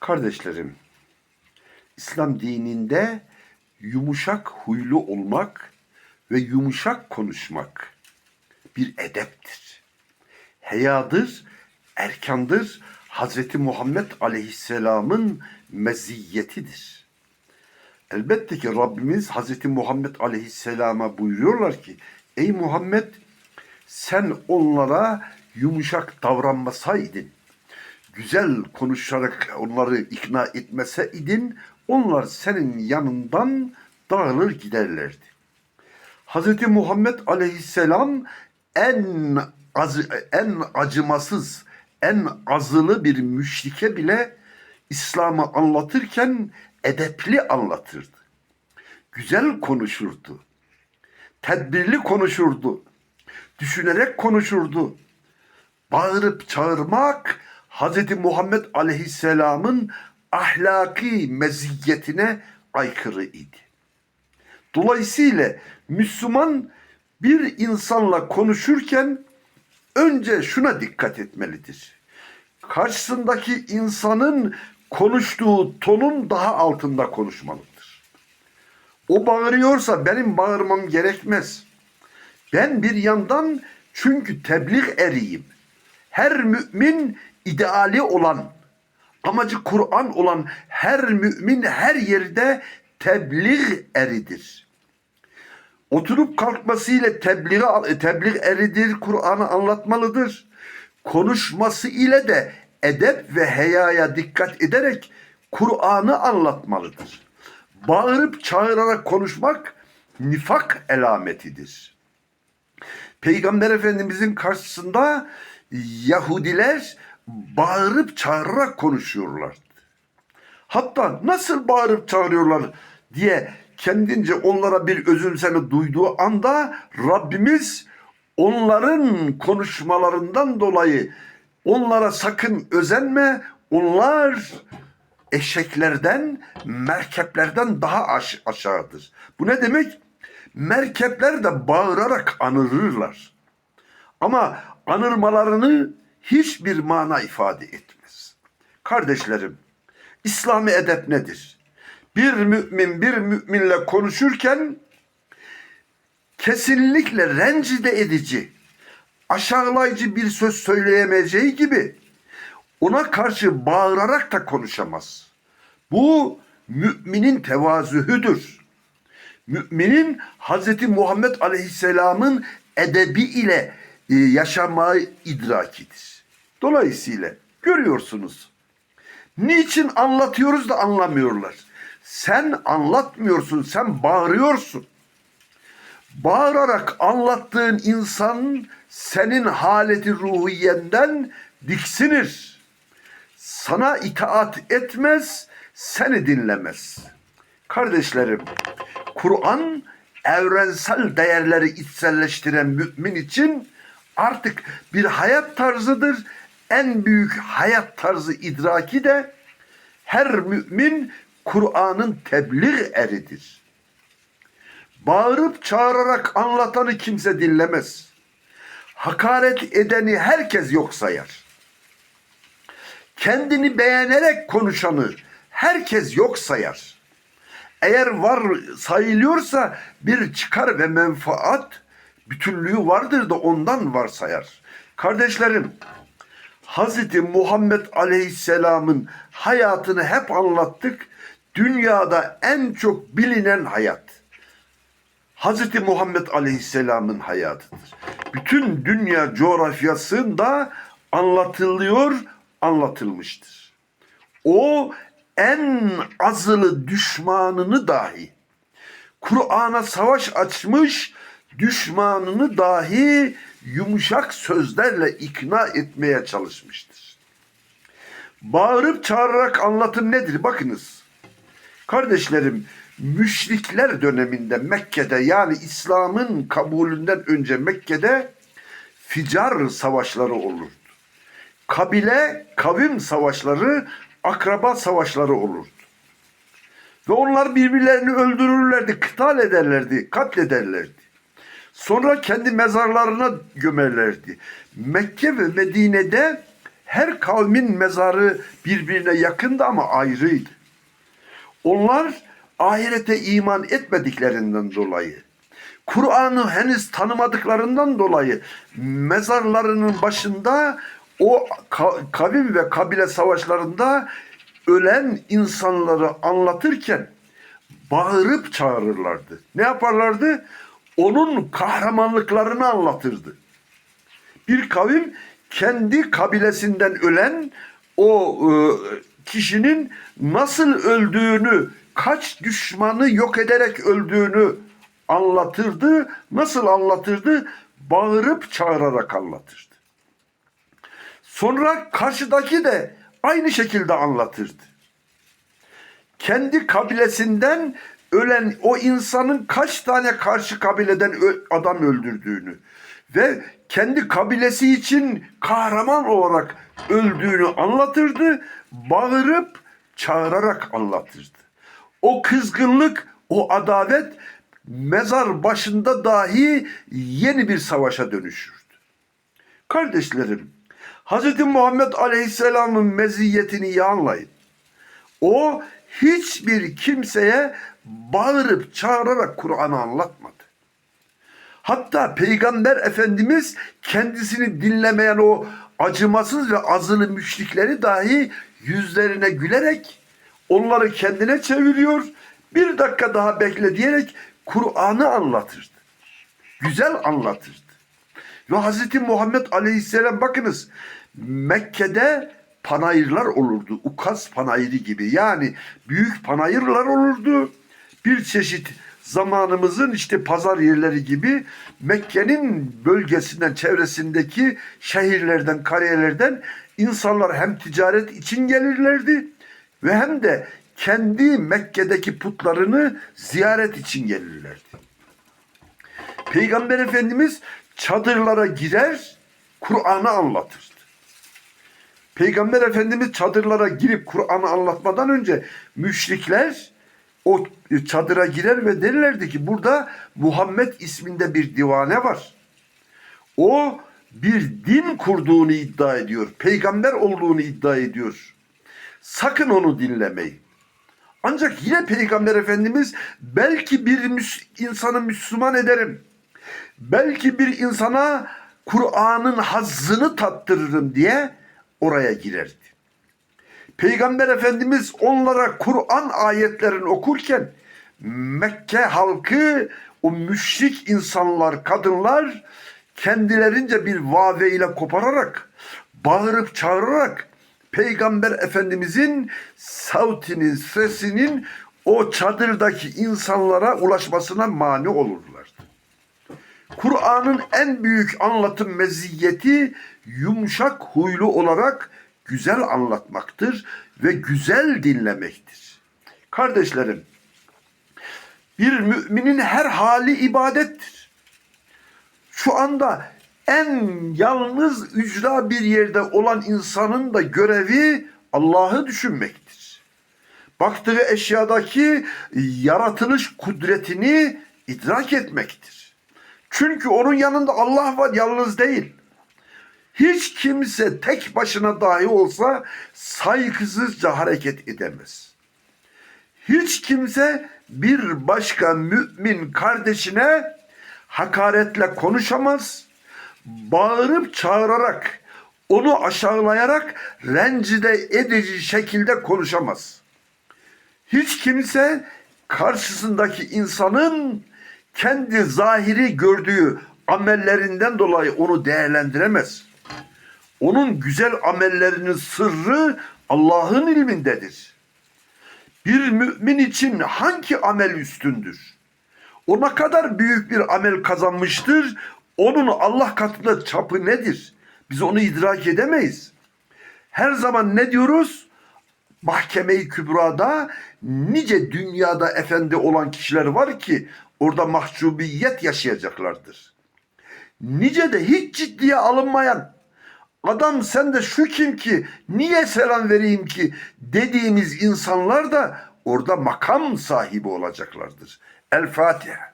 Kardeşlerim, İslam dininde yumuşak huylu olmak ve yumuşak konuşmak bir edeptir. Heyadır, erkandır, Hazreti Muhammed Aleyhisselam'ın meziyetidir. Elbette ki Rabbimiz Hazreti Muhammed Aleyhisselam'a buyuruyorlar ki Ey Muhammed sen onlara yumuşak davranmasaydın, güzel konuşarak onları ikna etmeseydin, onlar senin yanından dağılır giderlerdi. Hazreti Muhammed Aleyhisselam en az, en acımasız, en azılı bir müşrike bile İslam'ı anlatırken edepli anlatırdı. Güzel konuşurdu. Tedbirli konuşurdu. Düşünerek konuşurdu. Bağırıp çağırmak Hz. Muhammed Aleyhisselam'ın ahlaki meziyetine aykırı idi. Dolayısıyla Müslüman bir insanla konuşurken önce şuna dikkat etmelidir. Karşısındaki insanın konuştuğu tonun daha altında konuşmalıdır. O bağırıyorsa benim bağırmam gerekmez. Ben bir yandan çünkü tebliğ eriyim. Her mümin ideali olan, amacı Kur'an olan her mümin her yerde tebliğ eridir. Oturup kalkmasıyla tebliğ, tebliğ eridir, Kur'an'ı anlatmalıdır. Konuşması ile de edep ve heyaya dikkat ederek Kur'an'ı anlatmalıdır. Bağırıp çağırarak konuşmak nifak elametidir. Peygamber Efendimizin karşısında Yahudiler bağırıp çağırarak konuşuyorlardı. Hatta nasıl bağırıp çağırıyorlar diye kendince onlara bir özümseme duyduğu anda Rabbimiz onların konuşmalarından dolayı onlara sakın özenme, onlar eşeklerden, merkeplerden daha aş- aşağıdır. Bu ne demek? Merkepler de bağırarak anırırlar. Ama anırmalarını hiçbir mana ifade etmez. Kardeşlerim, İslami edep nedir? Bir mümin bir müminle konuşurken kesinlikle rencide edici, aşağılayıcı bir söz söyleyemeyeceği gibi ona karşı bağırarak da konuşamaz. Bu müminin tevazuhüdür. Müminin Hz. Muhammed Aleyhisselam'ın edebi ile e, yaşamayı idrakidir. Dolayısıyla görüyorsunuz. Niçin anlatıyoruz da anlamıyorlar. Sen anlatmıyorsun, sen bağırıyorsun. Bağırarak anlattığın insan senin haleti ruhiyenden diksinir. Sana itaat etmez, seni dinlemez. Kardeşlerim, Kur'an evrensel değerleri içselleştiren mümin için artık bir hayat tarzıdır. En büyük hayat tarzı idraki de her mümin Kur'an'ın tebliğ eridir. Bağırıp çağırarak anlatanı kimse dinlemez. Hakaret edeni herkes yok sayar. Kendini beğenerek konuşanı herkes yok sayar. Eğer var sayılıyorsa bir çıkar ve menfaat bütünlüğü vardır da ondan var sayar. Kardeşlerim, Hz. Muhammed Aleyhisselam'ın hayatını hep anlattık. Dünyada en çok bilinen hayat. Hz. Muhammed Aleyhisselam'ın hayatıdır. Bütün dünya coğrafyasında anlatılıyor, anlatılmıştır. O en azılı düşmanını dahi Kur'an'a savaş açmış düşmanını dahi yumuşak sözlerle ikna etmeye çalışmıştır. Bağırıp çağırarak anlatım nedir? Bakınız. Kardeşlerim, müşrikler döneminde Mekke'de yani İslam'ın kabulünden önce Mekke'de ficar savaşları olurdu. Kabile, kavim savaşları, akraba savaşları olurdu. Ve onlar birbirlerini öldürürlerdi, kıtal ederlerdi, katlederlerdi. Sonra kendi mezarlarına gömerlerdi. Mekke ve Medine'de her kavmin mezarı birbirine yakındı ama ayrıydı. Onlar ahirete iman etmediklerinden dolayı, Kur'an'ı henüz tanımadıklarından dolayı mezarlarının başında o ka- kavim ve kabile savaşlarında ölen insanları anlatırken bağırıp çağırırlardı. Ne yaparlardı? Onun kahramanlıklarını anlatırdı. Bir kavim kendi kabilesinden ölen o e, kişinin nasıl öldüğünü, kaç düşmanı yok ederek öldüğünü anlatırdı. Nasıl anlatırdı? Bağırıp çağırarak anlatırdı. Sonra karşıdaki de aynı şekilde anlatırdı. Kendi kabilesinden ölen o insanın kaç tane karşı kabileden adam öldürdüğünü ve kendi kabilesi için kahraman olarak öldüğünü anlatırdı. Bağırıp çağırarak anlatırdı. O kızgınlık, o adavet mezar başında dahi yeni bir savaşa dönüşürdü. Kardeşlerim, Hz. Muhammed Aleyhisselam'ın meziyetini iyi anlayın. O hiçbir kimseye bağırıp çağırarak Kur'an'ı anlatmadı. Hatta Peygamber Efendimiz kendisini dinlemeyen o acımasız ve azılı müşrikleri dahi yüzlerine gülerek onları kendine çeviriyor. Bir dakika daha bekle diyerek Kur'an'ı anlatırdı. Güzel anlatırdı. Ve Hz. Muhammed Aleyhisselam bakınız Mekke'de panayırlar olurdu. Ukaz panayırı gibi. Yani büyük panayırlar olurdu. Bir çeşit zamanımızın işte pazar yerleri gibi Mekke'nin bölgesinden çevresindeki şehirlerden, kariyelerden insanlar hem ticaret için gelirlerdi ve hem de kendi Mekke'deki putlarını ziyaret için gelirlerdi. Peygamber Efendimiz çadırlara girer, Kur'an'ı anlatırdı. Peygamber Efendimiz çadırlara girip Kur'an'ı anlatmadan önce müşrikler o çadıra girer ve derlerdi ki burada Muhammed isminde bir divane var. O bir din kurduğunu iddia ediyor. Peygamber olduğunu iddia ediyor. Sakın onu dinlemeyin. Ancak yine Peygamber Efendimiz belki bir insanı Müslüman ederim. Belki bir insana Kur'an'ın hazzını tattırırım diye oraya girerdi. Peygamber Efendimiz onlara Kur'an ayetlerini okurken Mekke halkı o müşrik insanlar, kadınlar kendilerince bir vave ile kopararak, bağırıp çağırarak Peygamber Efendimizin savtinin, sesinin o çadırdaki insanlara ulaşmasına mani olurlardı. Kur'an'ın en büyük anlatım meziyeti yumuşak huylu olarak güzel anlatmaktır ve güzel dinlemektir. Kardeşlerim, bir müminin her hali ibadettir. Şu anda en yalnız ücra bir yerde olan insanın da görevi Allah'ı düşünmektir. Baktığı eşyadaki yaratılış kudretini idrak etmektir. Çünkü onun yanında Allah var, yalnız değil. Hiç kimse tek başına dahi olsa saygısızca hareket edemez. Hiç kimse bir başka mümin kardeşine hakaretle konuşamaz. Bağırıp çağırarak, onu aşağılayarak rencide edici şekilde konuşamaz. Hiç kimse karşısındaki insanın kendi zahiri gördüğü amellerinden dolayı onu değerlendiremez. Onun güzel amellerinin sırrı Allah'ın ilmindedir. Bir mümin için hangi amel üstündür? O ne kadar büyük bir amel kazanmıştır? Onun Allah katında çapı nedir? Biz onu idrak edemeyiz. Her zaman ne diyoruz? Mahkeme-i Kübra'da nice dünyada efendi olan kişiler var ki orada mahcubiyet yaşayacaklardır. Nice de hiç ciddiye alınmayan adam sen de şu kim ki niye selam vereyim ki dediğimiz insanlar da orada makam sahibi olacaklardır. El Fatiha.